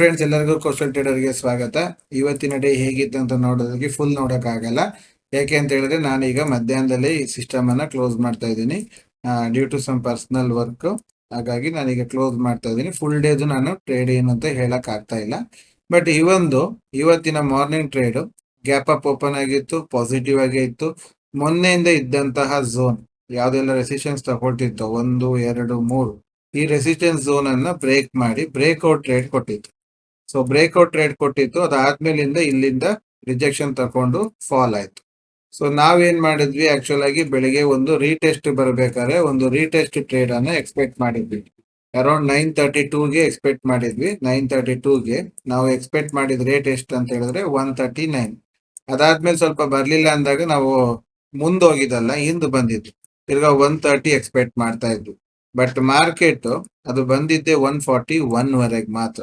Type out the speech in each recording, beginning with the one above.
Friends ಎಲ್ಲರಿಗೂ coastal ಟ್ರೇಡರ್ಗೆ ಸ್ವಾಗತ. ಇವತ್ತಿನ ಡೇ ಹೇಗಿತ್ತು ಅಂತ ನೋಡೋದಕ್ಕೆ ಫುಲ್ ನೋಡೋಕ್ಕಾಗಲ್ಲ ಯಾಕೆ ಅಂತ ಹೇಳಿದ್ರೆ ನಾನೀಗ ಮಧ್ಯಾಹ್ನದಲ್ಲಿ ಈ ಸಿಸ್ಟಮ್ ಅನ್ನ ಕ್ಲೋಸ್ ಮಾಡ್ತಾ ಇದ್ದೀನಿ. Due to some personal work ಹಾಗಾಗಿ ನಾನೀಗ ಕ್ಲೋಸ್ ಮಾಡ್ತಾ ಇದ್ದೀನಿ. ಫುಲ್ ಡೇದು ನಾನು ಟ್ರೇಡ್ ಏನು ಅಂತ ಹೇಳೋಕ್ಕಾಗ್ತಾ ಇಲ್ಲ. ಬಟ್ ಇವೊಂದು ಇವತ್ತಿನ morning trade gap up open ಆಗಿತ್ತು ಪಾಸಿಟಿವ್ ಆಗೇ ಇತ್ತು. ಮೊನ್ನೆಯಿಂದ ಇದ್ದಂತಹ ಝೋನ್ ಯಾವುದೆಲ್ಲ ರೆಸಿಸ್ಟೆನ್ಸ್ ತಗೊಳ್ತಿತ್ತು, ಒಂದು, ಎರಡು, ಮೂರು ಈ ರೆಸಿಸ್ಟೆನ್ಸ್ ಝೋನ್ ಅನ್ನ ಬ್ರೇಕ್ ಮಾಡಿ ಬ್ರೇಕ್ಔಟ್ ಟ್ರೇಡ್ ಕೊಟ್ಟಿತ್ತು. ಸೊ ಬ್ರೇಕ್ಔಟ್ ಟ್ರೇಡ್ ಕೊಟ್ಟಿತ್ತು. ಅದಾದ್ಮೇಲಿಂದ ಇಲ್ಲಿಂದ ರಿಜೆಕ್ಷನ್ ತಕೊಂಡು ಫಾಲ್ ಆಯ್ತು. ಸೊ ನಾವೇನ್ ಮಾಡಿದ್ವಿ? ಆಕ್ಚುಲ್ ಆಗಿ ಬೆಳಿಗ್ಗೆ ಒಂದು ರೀಟೆಸ್ಟ್ ಬರಬೇಕಾದ್ರೆ ಒಂದು ರೀಟೆಸ್ಟ್ ಟ್ರೇಡ್ ಅನ್ನ ಎಕ್ಸ್ಪೆಕ್ಟ್ ಮಾಡಿದ್ವಿ. ಅರೌಂಡ್ ನೈನ್ ತರ್ಟಿ ಟೂಗೆ ಎಕ್ಸ್ಪೆಕ್ಟ್ ಮಾಡಿದ್ವಿ. ನೈನ್ ತರ್ಟಿ ಟೂಗೆ ನಾವು ಎಕ್ಸ್ಪೆಕ್ಟ್ ಮಾಡಿದ ರೇಟ್ ಎಷ್ಟು ಅಂತ ಹೇಳಿದ್ರೆ ಒನ್ ತರ್ಟಿ ನೈನ್ ಅದಾದ್ಮೇಲೆ ಸ್ವಲ್ಪ ಬರ್ಲಿಲ್ಲ ಅಂದಾಗ ನಾವು ಮುಂದೋಗಿದಲ್ಲ ಹಿಂದೆ ಬಂದಿದ್ದು. ತಿರ್ಗಾ ಒನ್ ತರ್ಟಿ ಎಕ್ಸ್ಪೆಕ್ಟ್ ಮಾಡ್ತಾ ಇದ್ವಿ. ಬಟ್ ಮಾರ್ಕೆಟ್ ಅದು ಬಂದಿದ್ದೆ ಒನ್ ಫಾರ್ಟಿ ಒನ್ ವರೆಗೆ ಮಾತ್ರ.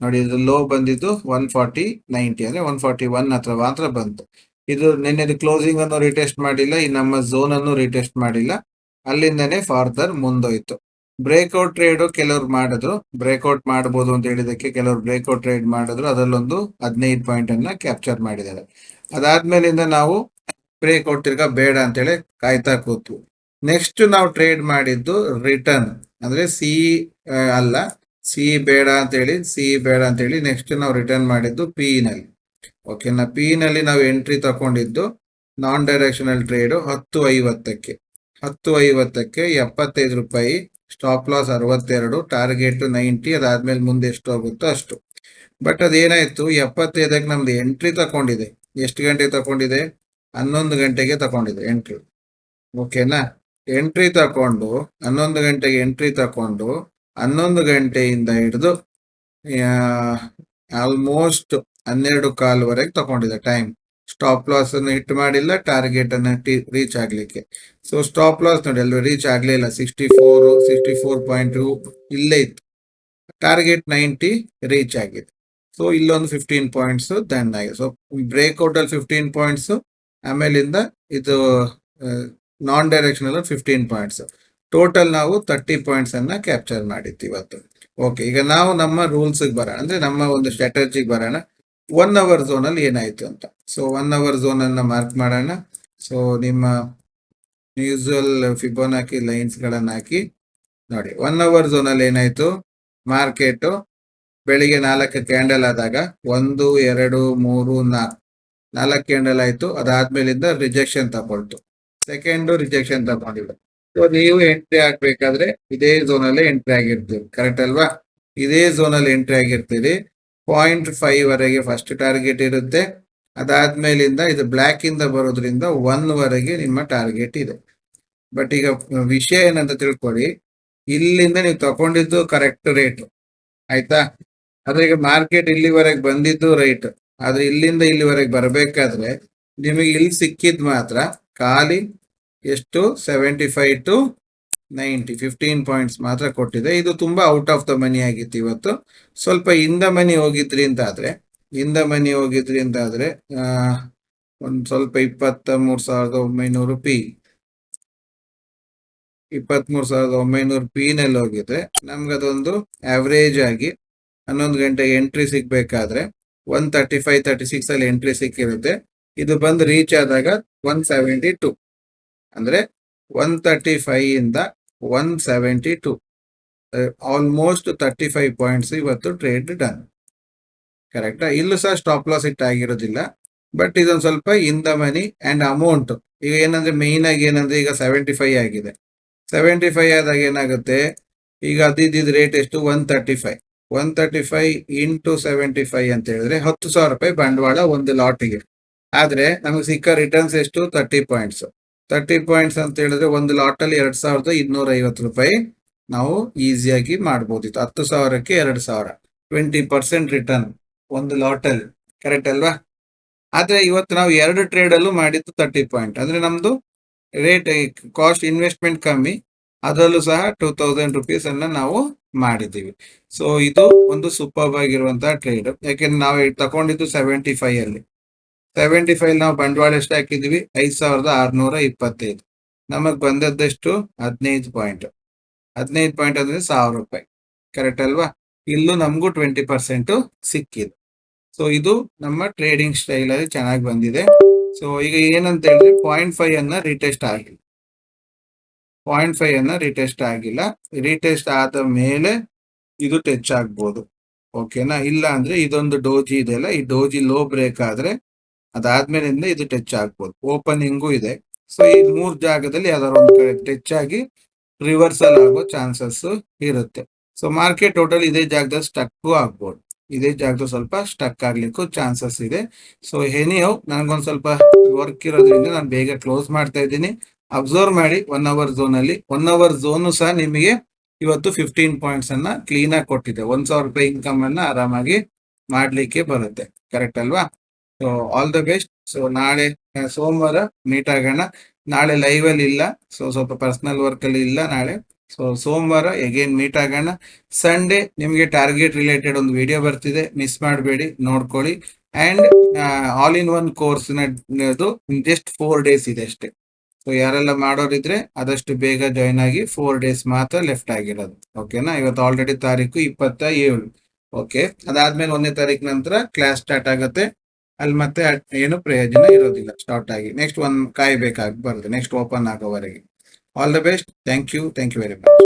ನೋಡಿ, ಇದು ಲೋ ಬಂದಿದ್ದು ಒನ್ ಫಾರ್ಟಿ ನೈಂಟಿ ಅಂದ್ರೆ ಒನ್ ಫಾರ್ಟಿ ಒನ್ ಹತ್ರ ಮಾತ್ರ ಬಂತು. ಇದು ನಿನ್ನೆದು ಕ್ಲೋಸಿಂಗ್ ಅನ್ನು ರಿಟೆಸ್ಟ್ ಮಾಡಿಲ್ಲ, ಈ ನಮ್ಮ ಝೋನ್ ಅನ್ನು ರಿಟೆಸ್ಟ್ ಮಾಡಿಲ್ಲ. ಅಲ್ಲಿಂದನೇ ಫಾರ್ದರ್ ಮುಂದೋಯ್ತು. ಬ್ರೇಕ್ಔಟ್ ಟ್ರೇಡ್ ಕೆಲವ್ರು ಮಾಡಿದ್ರು. ಬ್ರೇಕ್ಔಟ್ ಮಾಡಬಹುದು ಅಂತ ಹೇಳಿದಕ್ಕೆ ಕೆಲವರು ಬ್ರೇಕ್ಔಟ್ ಟ್ರೇಡ್ ಮಾಡಿದ್ರು. ಅದರಲ್ಲೊಂದು ಹದಿನೈದು ಪಾಯಿಂಟ್ ಅನ್ನ ಕ್ಯಾಪ್ಚರ್ ಮಾಡಿದ್ದಾರೆ. ಅದಾದ್ಮೇಲಿಂದ ನಾವು ಬ್ರೇಕ್ಔಟ್ ತಿರ್ಗಾ ಬೇಡ ಅಂತೇಳಿ ಕಾಯ್ತಾ ಕೂತ್ವು. ನೆಕ್ಸ್ಟ್ ನಾವು ಟ್ರೇಡ್ ಮಾಡಿದ್ದು ರಿಟರ್ನ್ ಅಂದ್ರೆ ಸಿ ಅಲ್ಲ ಸಿ ಬೇಡ ಅಂತ ಹೇಳಿ ಸಿ ಬೇಡ ಅಂತ ಹೇಳಿ ನೆಕ್ಸ್ಟ್ ನಾವು ರಿಟರ್ನ್ ಮಾಡಿದ್ದು ಪಿ ನಲ್ಲಿ. ಓಕೆನಾ ಪಿ ನಲ್ಲಿ ನಾವು ಎಂಟ್ರಿ ತಗೊಂಡಿದ್ದು ನಾನ್ ಡೈರೆಕ್ಷನಲ್ ಟ್ರೇಡು ಹತ್ತು ಐವತ್ತಕ್ಕೆ. ಹತ್ತು ಐವತ್ತಕ್ಕೆ ಎಪ್ಪತ್ತೈದು ರೂಪಾಯಿ ಸ್ಟಾಪ್ ಲಾಸ್ ಅರವತ್ತೆರಡು ಟಾರ್ಗೆಟ್ ನೈಂಟಿ, ಅದಾದ್ಮೇಲೆ ಮುಂದೆ ಎಷ್ಟು ಹೋಗುತ್ತೋ ಅಷ್ಟು. ಬಟ್ ಅದೇನಾಯ್ತು ಎಪ್ಪತ್ತೈದಕ್ಕೆ ನಮ್ದು ಎಂಟ್ರಿ ತಗೊಂಡಿದೆ. ಎಷ್ಟು ಗಂಟೆಗೆ ತಗೊಂಡಿದೆ? ಹನ್ನೊಂದು ಗಂಟೆಗೆ ತಗೊಂಡಿದೆ ಎಂಟ್ರಿ ಓಕೆನಾ ಎಂಟ್ರಿ ತಕೊಂಡು ಹನ್ನೊಂದು ಗಂಟೆಗೆ ಎಂಟ್ರಿ ತಕೊಂಡು ಹನ್ನೊಂದು ಗಂಟೆಯಿಂದ ಹಿಡಿದು ಆಲ್ಮೋಸ್ಟ್ ಹನ್ನೆರಡು ಕಾಲ್ವರೆಗೆ ತಗೊಂಡಿದೆ ಟೈಮ್ ಸ್ಟಾಪ್ ಲಾಸ್ ಅನ್ನು ಹಿಟ್ ಮಾಡಿಲ್ಲ ಟಾರ್ಗೆಟ್ ಅನ್ನು ರೀಚ್ ಆಗಲಿಕ್ಕೆ. ಸೊ ಸ್ಟಾಪ್ ಲಾಸ್ ನೋಡಿ ಅಲ್ಲಿ ರೀಚ್ ಆಗಲಿಲ್ಲ sixty four sixty four point two ಇಲ್ಲೇ ಇತ್ತು. ಟಾರ್ಗೆಟ್ ನೈಂಟಿ ರೀಚ್ ಆಗಿದೆ. ಸೊ ಇಲ್ಲೊಂದು ಫಿಫ್ಟೀನ್ ಪಾಯಿಂಟ್ಸ್ ದಂಡ್ ಆಗಿದೆ. ಸೊ ಬ್ರೇಕ್ಔಟ್ ಅಲ್ಲಿ ಫಿಫ್ಟೀನ್ ಪಾಯಿಂಟ್ಸ್ ಆಮೇಲಿಂದ ಇದು non directional fifteen points total ನಾವು ತರ್ಟಿ ಪಾಯಿಂಟ್ಸ್ ಅನ್ನ ಕ್ಯಾಪ್ಚರ್ ಮಾಡಿತ್ತು ಇವತ್ತು. ಓಕೆ ಈಗ ನಾವು ನಮ್ಮ ರೂಲ್ಸ್ ಬರೋಣ. ಅಂದ್ರೆ ನಮ್ಮ ಒಂದು ಸ್ಟ್ರಾಟಜಿಗೆ ಬರೋಣ. ಒನ್ ಅವರ್ ಝೋನ್ ಅಲ್ಲಿ ಏನಾಯ್ತು ಅಂತ. ಸೊ ಒನ್ ಅವರ್ ಝೋನ್ ಅನ್ನ ಮಾರ್ಕ್ ಮಾಡೋಣ. ಸೊ ನಿಮ್ಮ ಯೂಸುವಲ್ ಫಿಬೋನಾಕಿ ಲೈನ್ಸ್ ಗಳನ್ನ ಹಾಕಿ ನೋಡಿ. ಒನ್ ಅವರ್ ಝೋನ್ ಅಲ್ಲಿ ಏನಾಯ್ತು? ಮಾರ್ಕೆಟ್ ಬೆಳಿಗ್ಗೆ ನಾಲ್ಕು ಕ್ಯಾಂಡಲ್ ಆದಾಗ ಒಂದು, ಎರಡು, ಮೂರು, ನಾಲ್ಕು. ನಾಲ್ಕು ಕ್ಯಾಂಡಲ್ ಆಯ್ತು. ಅದಾದ್ಮೇಲಿಂದ ರಿಜೆಕ್ಷನ್ ತಗೊಳ್ತು. ಸೆಕೆಂಡ್ ರಿಜೆಕ್ಷನ್ ತಗೊಂಡಿಲ್ಲ ಸೊ ನೀವು ಎಂಟ್ರಿ ಆಗ್ಬೇಕಾದ್ರೆ ಇದೇ ಝೋನ್ ಅಲ್ಲಿ ಎಂಟ್ರಿ ಆಗಿರ್ತೀರಿ. ಕರೆಕ್ಟ್ ಅಲ್ವಾ? ಇದೇ ಝೋನ್ ಅಲ್ಲಿ ಎಂಟ್ರಿ ಆಗಿರ್ತೀರಿ. ಪಾಯಿಂಟ್ ಫೈವ್ ವರೆಗೆ ಫಸ್ಟ್ ಟಾರ್ಗೆಟ್ ಇರುತ್ತೆ. ಅದಾದ್ಮೇಲಿಂದ ಇದು ಬ್ಲ್ಯಾಕ್ ಇಂದ ಬರೋದ್ರಿಂದ ಒನ್ ವರೆಗೆ ನಿಮ್ಮ ಟಾರ್ಗೆಟ್ ಇದೆ. ಬಟ್ ಈಗ ವಿಷಯ ಏನಂತ ತಿಳ್ಕೊಳ್ಳಿ ಇಲ್ಲಿಂದ ನೀವು ತಗೊಂಡಿದ್ದು ಕರೆಕ್ಟ್ ರೇಟ್ ಆಯ್ತಾ? ಆದ್ರೆ ಈಗ ಮಾರ್ಕೆಟ್ ಇಲ್ಲಿವರೆಗೆ ಬಂದಿದ್ದು ರೈಟ್ ಆದ್ರೆ ಇಲ್ಲಿಂದ ಇಲ್ಲಿವರೆಗೆ ಬರಬೇಕಾದ್ರೆ ನಿಮಗೆ ಇಲ್ಲಿ ಸಿಕ್ಕಿದ್ ಮಾತ್ರ ಖಾಲಿ ಎಷ್ಟು? Seventy five to ninety fifteen points ಮಾತ್ರ ಕೊಟ್ಟಿದೆ. ಇದು ತುಂಬಾ ಔಟ್ ಆಫ್ ದ ಮನಿ ಆಗಿತ್ತು ಇವತ್ತು. ಸ್ವಲ್ಪ ಇಂದ ಮನಿ ಹೋಗಿದ್ರಿ ಅಂತ ಆದ್ರೆ ಇಂದ ಮನಿ ಹೋಗಿದ್ರಿ ಅಂತ ಆದ್ರೆ ಒಂದ್ ಸ್ವಲ್ಪ ಇಪ್ಪತ್ತ ಮೂರ್ ಸಾವಿರದ ಒಂಬೈನೂರು ಪಿ ಇಪ್ಪತ್ತ್ ಮೂರ್ ಸಾವಿರದ ಒಂಬೈನೂರು ಪಿ ನಲ್ಲಿ ಹೋಗಿದ್ರೆ ನಮ್ಗೆ ಅದೊಂದು ಆವರೇಜ್ ಆಗಿ ಹನ್ನೊಂದು ಗಂಟೆಗೆ entry ಸಿಗ್ಬೇಕಾದ್ರೆ one thirty five thirty six ಅಲ್ಲಿ ಎಂಟ್ರಿ ಸಿಕ್ಕಿರುತ್ತೆ. ಇದು ಬಂದು ರೀಚ್ ಆದಾಗ ಒನ್ ಸೆವೆಂಟಿ ಟು ಅಂದ್ರೆ ಒನ್ ತರ್ಟಿ ಫೈವ್ ಇಂದ one seventy two almost thirty five points ಇವತ್ತು ಟ್ರೇಡ್ ಡನ್ ಕರೆಕ್ಟಾ ಇಲ್ಲೂ ಸಹ ಸ್ಟಾಪ್ ಲಾಸ್ ಇಟ್ ಆಗಿರೋದಿಲ್ಲ. ಬಟ್ ಇದೊಂದು ಸ್ವಲ್ಪ in the money and amount ಈಗ ಏನಂದ್ರೆ ಮೇನ್ ಆಗಿ ಏನಂದ್ರೆ ಈಗ ಸೆವೆಂಟಿ ಫೈವ್ ಆಗಿದೆ. ಸೆವೆಂಟಿ ಫೈವ್ ಆದಾಗ ಏನಾಗುತ್ತೆ? ಈಗ ಅದಿದ್ದ ರೇಟ್ ಎಷ್ಟು? One thirty five one thirty five into seventy five ಅಂತ ಹೇಳಿದ್ರೆ ಹತ್ತು ಸಾವಿರ ರೂಪಾಯಿ ಬಂಡವಾಳ ಒಂದು ಲಾಟಿಗೆ ಆದ್ರೆ ನಮಗೆ ಸಿಕ್ಕ ರಿಟರ್ನ್ಸ್ ಎಷ್ಟು? ತರ್ಟಿ ಪಾಯಿಂಟ್ಸ್ ತರ್ಟಿ ಪಾಯಿಂಟ್ಸ್ ಅಂತ ಹೇಳಿದ್ರೆ ಒಂದು ಲಾಟ್ ಅಲ್ಲಿ ಎರಡ್ ಸಾವಿರದ ಇನ್ನೂರ ಐವತ್ತು ರೂಪಾಯಿ ನಾವು ಈಸಿಯಾಗಿ ಮಾಡ್ಬೋದಿತ್ತು. ಹತ್ತು ಸಾವಿರಕ್ಕೆ ಎರಡು ಸಾವಿರ. ಟ್ವೆಂಟಿ ಪರ್ಸೆಂಟ್ ರಿಟರ್ನ್ ಒಂದು ಲಾಟ್ ಕರೆಕ್ಟ್ ಅಲ್ವಾ? ಆದ್ರೆ ಇವತ್ತು ನಾವು ಎರಡು ಟ್ರೇಡ್ ಅಲ್ಲೂ ಮಾಡಿದ್ದು ತರ್ಟಿ ಪಾಯಿಂಟ್ ಅಂದ್ರೆ ನಮ್ದು ರೇಟ್ ಕಾಸ್ಟ್ ಇನ್ವೆಸ್ಟ್ಮೆಂಟ್ ಕಮ್ಮಿ. ಅದರಲ್ಲೂ ಸಹ ಟೂ ತೌಸಂಡ್ ರುಪೀಸ್ ಅನ್ನ ನಾವು ಮಾಡಿದ್ದೀವಿ. ಸೊ ಇದು ಒಂದು ಸೂಪರ್ ಆಗಿರುವಂತಹ ಟ್ರೇಡ್ ಯಾಕೆಂದ್ರೆ ನಾವು ತಗೊಂಡಿದ್ದು ಸೆವೆಂಟಿ ಫೈವ್ ಅಲ್ಲಿ. ಸೆವೆಂಟಿ ಫೈವ್ ನಾವು ಬಂಡವಾಳ ಎಷ್ಟು ಹಾಕಿದ್ವಿ? ಐದು ಸಾವಿರದ ಆರ್ನೂರ ಇಪ್ಪತ್ತೈದು. ನಮಗೆ ಬಂದದ್ದೆಷ್ಟು? ಹದಿನೈದು ಪಾಯಿಂಟ್ ಹದಿನೈದು ಪಾಯಿಂಟ್ ಅಂದ್ರೆ ಸಾವಿರ ರೂಪಾಯಿ. ಕರೆಕ್ಟ್ ಅಲ್ವಾ? ಇಲ್ಲೂ ನಮಗೂ ಟ್ವೆಂಟಿ ಪರ್ಸೆಂಟ್ ಸಿಕ್ಕಿದೆ ಸೊ ಇದು ನಮ್ಮ ಟ್ರೇಡಿಂಗ್ ಸ್ಟೈಲ್ ಅಲ್ಲಿ ಚೆನ್ನಾಗಿ ಬಂದಿದೆ. ಸೊ ಈಗ ಏನಂತ ಹೇಳಿದ್ರೆ ಪಾಯಿಂಟ್ ಫೈವ್ ಅನ್ನ ರಿಟೆಸ್ಟ್ ಆಗಿಲ್ಲ. ಪಾಯಿಂಟ್ ಫೈವ್ ಅನ್ನ ರಿಟೆಸ್ಟ್ ಆಗಿಲ್ಲ. ರಿಟೆಸ್ಟ್ ಆದ ಮೇಲೆ ಇದು ಟಚ್ ಆಗ್ಬೋದು. ಓಕೆನಾ ಇಲ್ಲ ಅಂದ್ರೆ ಇದೊಂದು ಡೋಜಿ ಇದೆಯಲ್ಲ? ಈ ಡೋಜಿ ಲೋ ಬ್ರೇಕ್ ಆದ್ರೆ ಅದಾದ್ಮೇಲಿಂದ ಇದು ಟಚ್ ಆಗ್ಬೋದು. ಓಪನಿಂಗು ಇದೆ. ಸೊ ಈ ಮೂರ್ ಜಾಗದಲ್ಲಿ ಯಾವ್ದಾದ್ರು ಒಂದು ಕಡೆ ಟಚ್ ಆಗಿ ರಿವರ್ಸಲ್ ಆಗೋ ಚಾನ್ಸಸ್ ಇರುತ್ತೆ. ಸೊ ಮಾರ್ಕೆಟ್ ಟೋಟಲ್ ಇದೇ ಜಾಗದಲ್ಲಿ ಸ್ಟಕ್ ಆಗ್ಬೋದು. ಇದೇ ಜಾಗದಲ್ಲಿ ಸ್ವಲ್ಪ ಸ್ಟಕ್ ಆಗ್ಲಿಕ್ಕೂ ಚಾನ್ಸಸ್ ಇದೆ. ಸೊ ಎನಿಯೋ ನನಗೊಂದ್ ಸ್ವಲ್ಪ ವರ್ಕ್ ಇರೋದ್ರಿಂದ ನಾನು ಬೇಗ ಕ್ಲೋಸ್ ಮಾಡ್ತಾ ಇದ್ದೀನಿ. ಅಬ್ಸರ್ವ್ ಮಾಡಿ ಒನ್ ಅವರ್ ಝೋನ್ ಅಲ್ಲಿ. ಒನ್ ಅವರ್ ಝೋನು ಸಹ ನಿಮಗೆ ಇವತ್ತು ಫಿಫ್ಟೀನ್ ಪಾಯಿಂಟ್ಸ್ ಅನ್ನ ಕ್ಲೀನ್ ಆಗಿ ಕೊಟ್ಟಿದೆ. ಒಂದ್ ಸಾವಿರ ರೂಪಾಯಿ ಇನ್ಕಮ್ ಅನ್ನ ಆರಾಮಾಗಿ ಮಾಡ್ಲಿಕ್ಕೆ ಬರುತ್ತೆ. ಕರೆಕ್ಟ್ ಅಲ್ವಾ? So all the best so ನಾಳೆ ಸೋಮವಾರ ಮೀಟ್ ಆಗೋಣ. ನಾಳೆ ಲೈವ್ ಅಲ್ಲಿ ಇಲ್ಲ. ಸೊ ಸ್ವಲ್ಪ ಪರ್ಸನಲ್ ವರ್ಕ್ ಅಲ್ಲಿ ಇಲ್ಲ ನಾಳೆ. ಸೊ ಸೋಮವಾರ ಎಗೇನ್ ಮೀಟ್ ಆಗೋಣ. ಸಂಡೇ ನಿಮಗೆ ಟಾರ್ಗೆಟ್ ರಿಲೇಟೆಡ್ ಒಂದು ವಿಡಿಯೋ ಬರ್ತಿದೆ. ಮಿಸ್ ಮಾಡಬೇಡಿ, ನೋಡ್ಕೊಳ್ಳಿ. And all in one course just four days ಇದೆ ಅಷ್ಟೇ. ಸೊ ಯಾರೆಲ್ಲ ಮಾಡೋರಿದ್ರೆ ಆದಷ್ಟು ಬೇಗ ಜಾಯ್ನ್ ಆಗಿ ಫೋರ್ ಡೇಸ್ ಮಾತ್ರ ಲೆಫ್ಟ್ ಆಗಿರೋದು. ಓಕೆನಾ ಇವತ್ತು ಆಲ್ರೆಡಿ ತಾರೀಕು ಇಪ್ಪತ್ತ ಏಳು. ಓಕೆ ಅದಾದ್ಮೇಲೆ ಒಂದನೇ ತಾರೀಕು ನಂತರ ಕ್ಲಾಸ್ ಸ್ಟಾರ್ಟ್ ಆಗುತ್ತೆ. ಅಲ್ಲಿ ಮತ್ತೆ ಏನು ಪ್ರಯೋಜನ ಇರೋದಿಲ್ಲ. ಸ್ಟಾರ್ಟ್ ಆಗಿ. ನೆಕ್ಸ್ಟ್ ಒಂದು ಕಾಯ್ಬೇಕಾಗಿ ಬರುತ್ತೆ. Next open ಆಗೋವರೆಗೆ. All the best thank you thank you very much